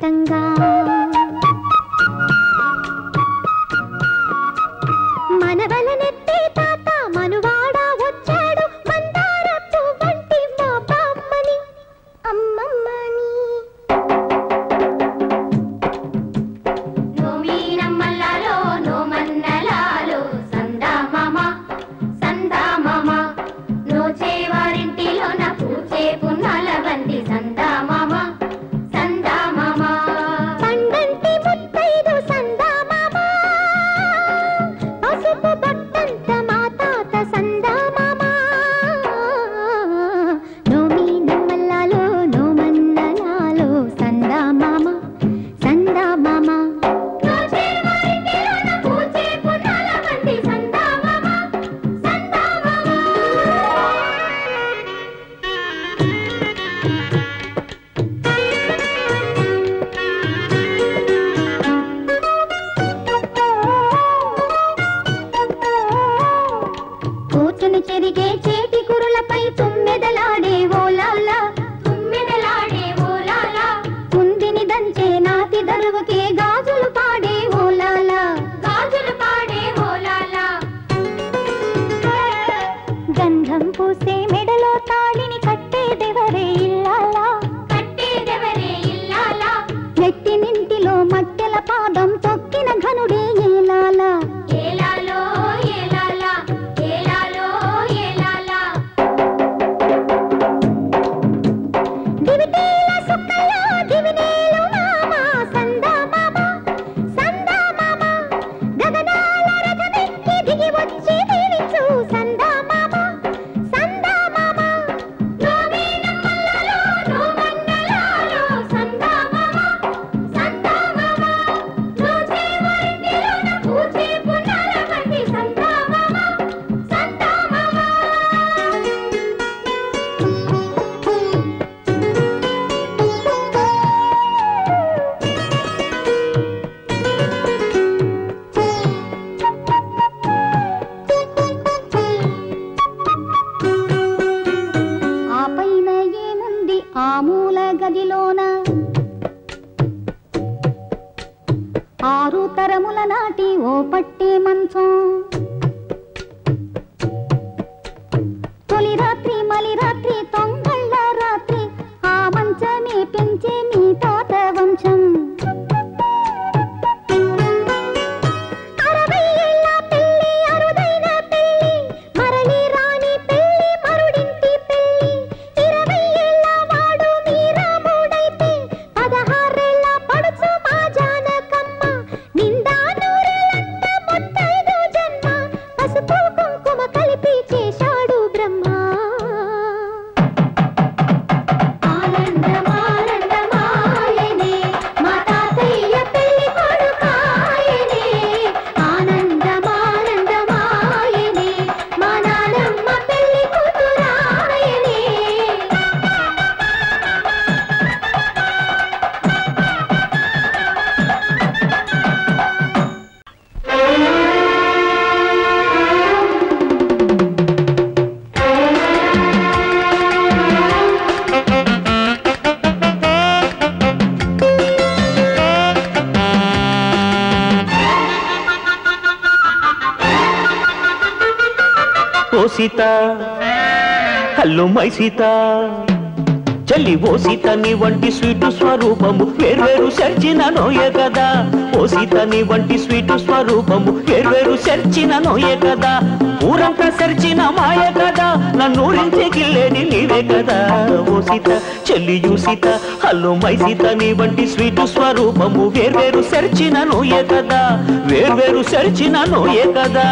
蛋糕 చెరిగే hello Sita hello my Sita. చల్లి ఓ సీత నీ వంటి స్వీటు స్వరూపము వేర్వేరు చర్చిన నోయే కదా. ఓ సీత నీ వంటి స్వీటు స్వరూపము వేర్వేరు చర్చిన నోయే కదా. ఊరంతా చర్చిన మాయే కదా. నన్ను ఊరించే గిల్లేని నీవే కదా. ఓ సీత చెల్లియు సీత హలో మై సీత నీ వంటి స్వీటు స్వరూపము వేర్వేరు చర్చిన నోయే కదా. వేర్వేరు చర్చిన నోయే కదా.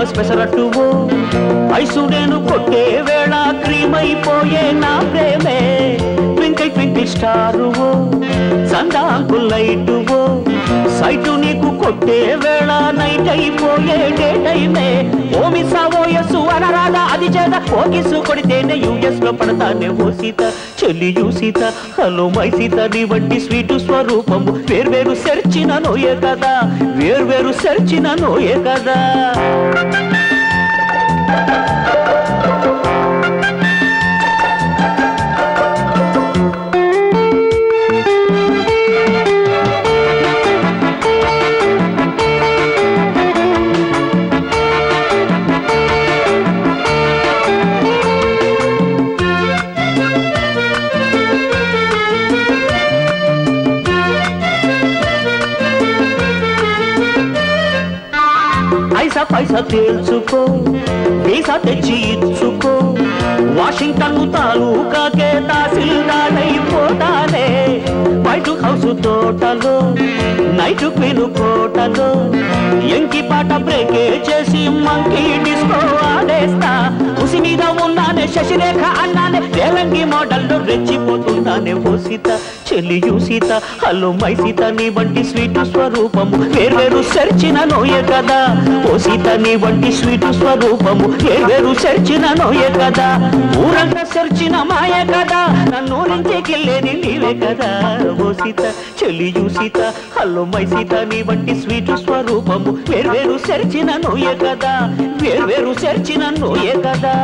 క్రిస్మస్ పెసరట్టువు ఐసు నేను కొట్టే వేళ క్రీమ్ అయిపోయే నా ప్రేమే. ట్వింకిల్ ట్వింకిల్ స్టారువు సందాంకుల్ లైటువు సైటు నీకు కొట్టే వేళ నైట్ అయిపోయే డే టైమే. ఓమి సావోయ ఓయస్సు అనరాదా అది చేత ఓ కిసు కొడితేనే యూఎస్లో పడతానే ఓ సీత. చెల్లి you Sita hello my Sita నీ వంటి స్వీటు స్వరూపము వేర్వేరు సెర్చిన నోయే కదా. వేర్వేరు సెర్చిన నోయే కదా. తెచ్చుకో. వీసా తెచ్చి ఇచ్చుకో. వాషింగ్టన్ తాలూకాకే తహసీల్దారైపోతానే వైట్ హౌస్ తోటలో నైట్ క్వీన్ కోటలో ఎంకి పాట బ్రేకే చేసి మంకీ డిస్కో. శశిరేఖ అన్నానే వేలంగి మోడల్లో రెచ్చిపోతున్నానే ఓ సీత. చెల్లియు సీత హలో మై సీత నీ వంటి స్వీట్ స్వరూపము. వేర్వేరు సెర్చిన నోయే కదా. ఓ సీత నీ వంటి స్వీట్ స్వరూపము. వేర్వేరు సెర్చిన నోయే కదా. ఊరంగా సెర్చిన మాయే కదా. నన్ను నుంచేకెళ్ళేది నీవే కదా. ఓ సీత చెల్లియు సీత హలో మై సీత నీ వంటి స్వీట్ స్వరూపము. వేర్వేరు సెర్చిన నోయే కదా. వేర్వేరు సెర్చిన నోయే కదా.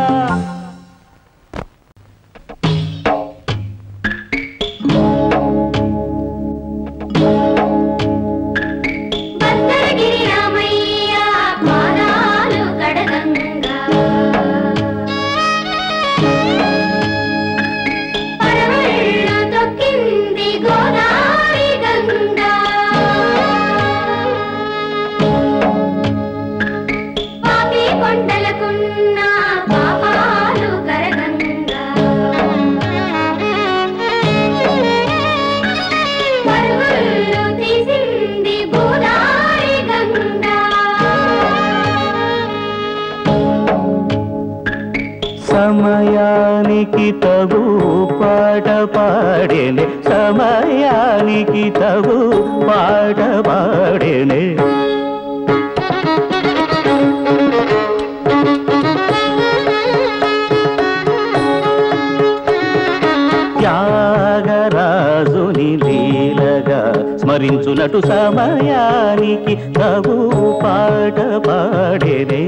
స్మరించునటు సమయానికి తగు పాట పాడేనే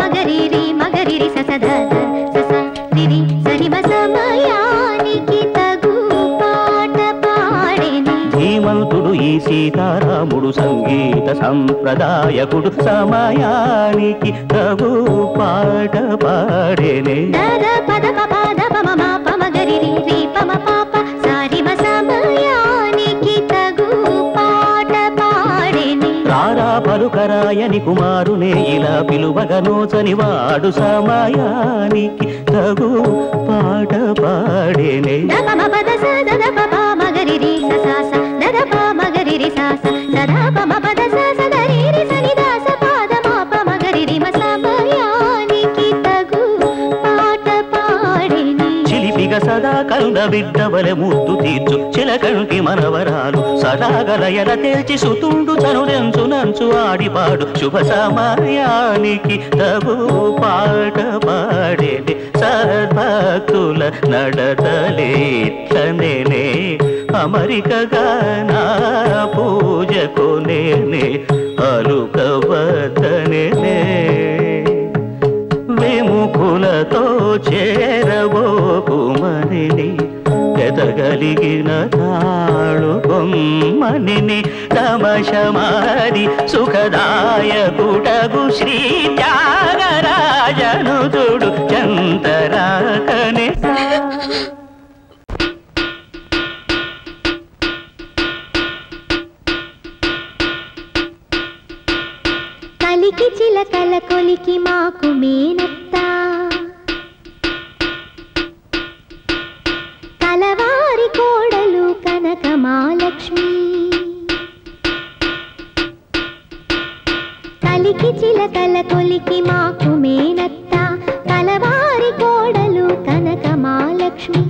మగరిరి మగరిరి ససద సస రిరి సరిమ సమయానికి తగు పాట పాడేని ధీమంతుడు ఈ సీతారాముడు సంగీత సంప్రదాయకుడు సమయానికి తగు పాట పాడేనే పద రారా పలుకరాయని కుమారునే ఇలా పిలువగనోచని వాడు సమయానికి తగు పాట పాడేనే. మగరి మ పద స దద పప మగరిరి స చిలిపిగ సదా కరుణ బిడ్డవలె ముద్దు తీర్చు. చిలకంటి మనవరాలు సదాగలయల తేల్చి సుతుండు చనురెంచు నంచు ఆడిపాడు. శుభ సమయానికి తగు పాట పాడేది. సద్భక్తుల నడతలేట్లనే అమరికగా నా పూజకు నేనే అలుకవద్దనే విముఖులతో చేరబోకుమని ఎదగలిగిన తాళు కొమ్మని తమశమాది సుఖదాయకుటగు శ్రీ త్యాగరాజను చూడు చంతరాకనే కలికి చిలకల కొలికి మాకు మేనత్త కలికి చిలకల కొలికి మాకు మేనత్త. కలవారి కోడలు కనక మాలక్ష్మి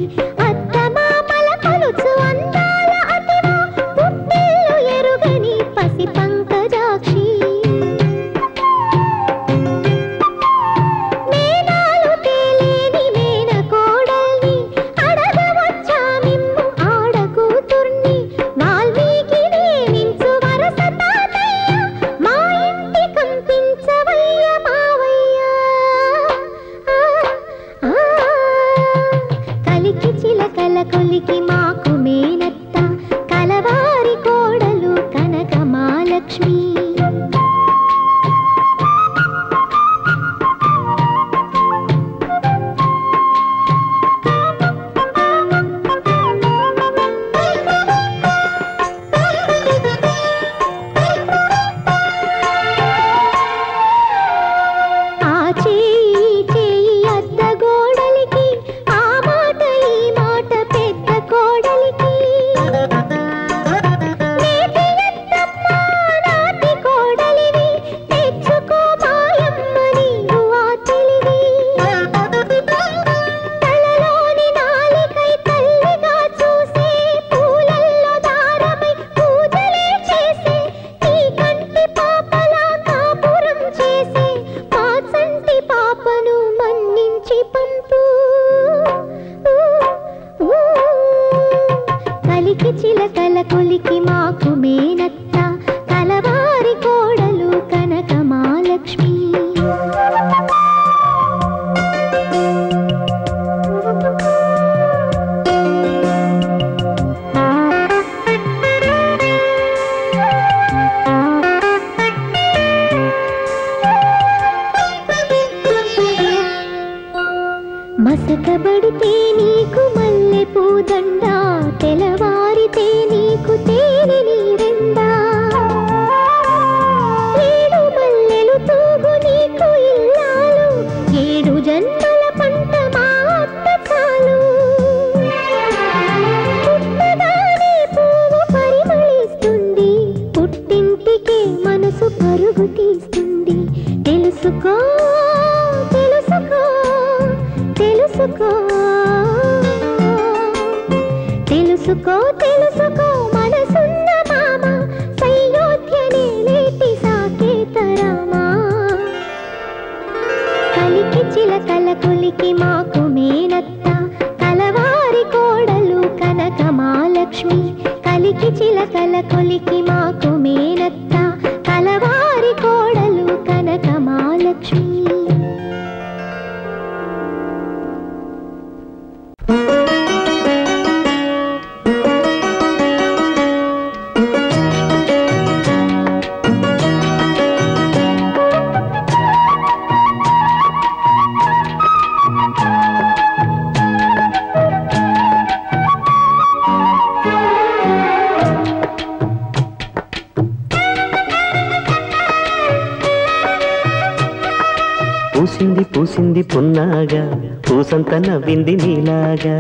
ఉన్నాగా పూసంత నవ్వింది నీలాగా.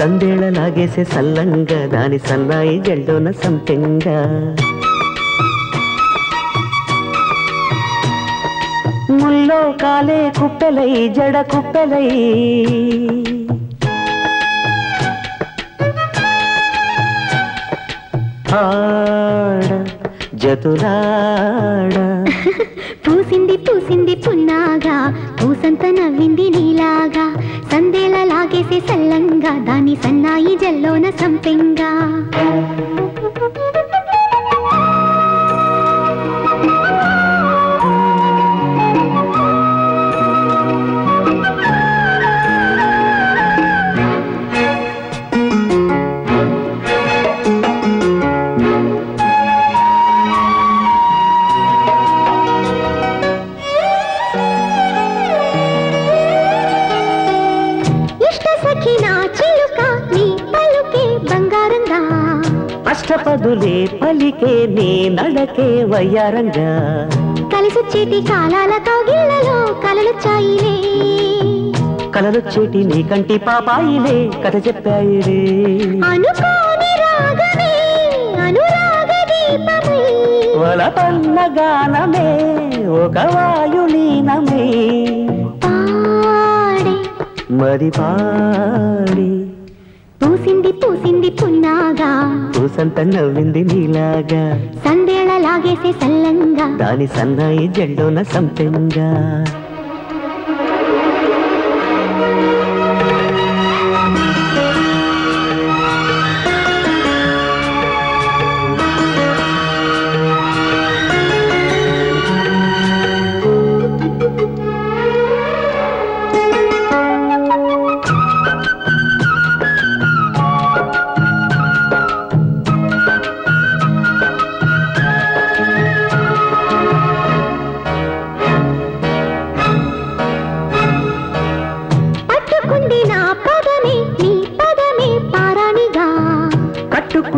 సందేళ లాగేసే సల్లంగా దాని సన్నాయి జల్లోన సంపెంగా. ముల్లో కాలే కుప్పెలై జడ కుప్పెలై. ఆ జతులాడ. పూసింది పూసింది పున్నాగా పూసంత నవ్వింది నీలాగా. సందేల లాగేసే సల్లంగా దాని సన్నాయి జల్లోన సంపెంగా. పలికే నీ నడకే వయ్యారంగా. కలిసొచ్చేటి కాలాల కౌగిళ్ళలో కలలొచ్చాయిలే కలలొచ్చేటి నీ కంటి పాపాయిలే కథ చెప్పాయిలే. అనుకోని రాగమే అనురాగ దీపమై. వలపన్న గానమే ఒక వాయులీనమే పాడే. మరి పాడి. పూసింది పూసింది పున్నాగా. పూసంత నవ్వింది నీలాగా. సందేళ లాగేసే సల్లంగా. దాని సన్నాయి జెండోన సంపెంగా.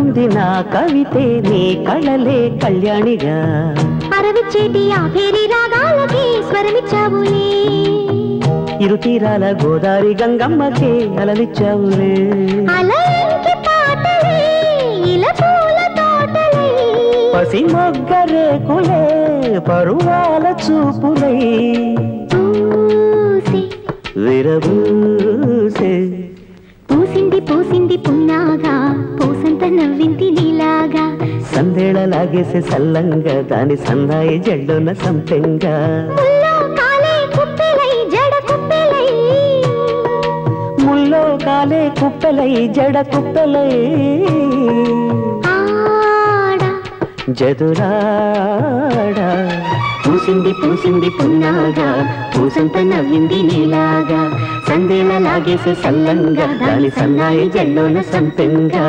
నా కవితే నీ కళలే కళ్యాణిగా. అరవిచ్చేటి ఆ పేరి రాగాలకి స్వరమిచ్చావులే ఇరు తీరాల గోదారి గంగమ్మకే అలలిచ్చావులే పసి మొగ్గరేకులే పరువాల చూపులై. పూసి. విరబూసే పూసింది పూసింది పున్నాగా పూసంత నవ్వింది నీలాగా. సందేళ లాగేసే సల్లంగా దాని సన్నాయి జల్లున సంపెంగా. ముల్లో కాలే కుప్పెలై జడ కుప్పెలై. జదురాడా. పూసింది పూసింది పున్నాగా పూసంత నవ్వింది నీలాగా. సందేళ లాగేసే సల్లంగా దాని సన్నాయి జల్లున సంపెంగా.